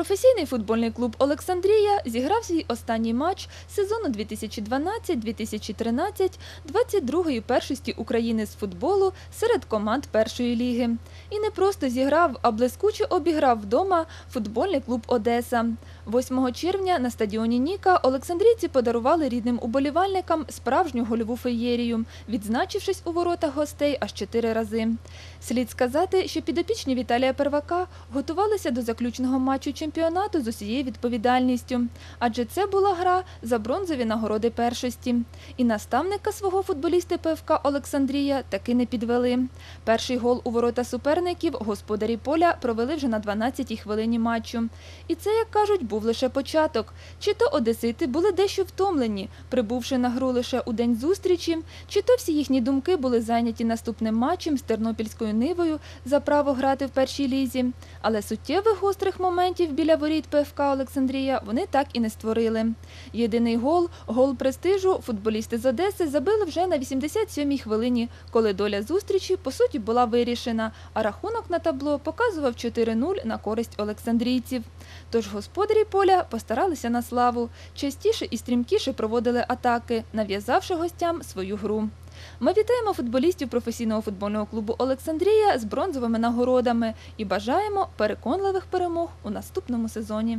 Професійний футбольний клуб Олександрія зіграв свій останній матч сезону 2012-2013 22-ї першості України з футболу серед команд першої ліги. І не просто зіграв, а блискуче обіграв вдома футбольний клуб Одеса. 8 червня на стадіоні Ніка Олександрійці подарували рідним уболівальникам справжню гольову феєрію, відзначившись у воротах гостей аж чотири рази. Слід сказати, що підопічні Віталія Первака готувалися до заключного матчу чемпіонату з усією відповідальністю, адже це була гра за бронзові нагороди першості. І наставника свого футболісти ПФК Олександрія таки не підвели. Перший гол у ворота суперників господарі поля провели вже на 12-й хвилині матчу. І це, як кажуть, був лише початок. Чи то одесити були дещо втомлені, прибувши на гру лише у день зустрічі, чи то всі їхні думки були зайняті наступним матчем з Тернопільською Нивою за право грати в першій лізі. Але суттєвих гострих моментів біля воріт ПФК Олександрія вони так і не створили. Єдиний гол, гол престижу, футболісти з Одеси забили вже на 87-й хвилині, коли доля зустрічі по суті була вирішена, а рахунок на табло показував 4-0 на користь олександрійців. Тож господарі поля постаралися на славу, частіше і стрімкіше проводили атаки, нав'язавши гостям свою гру. Ми вітаємо футболістів професійного футбольного клубу Олександрія з бронзовими нагородами і бажаємо переконливих перемог у наступному сезоні.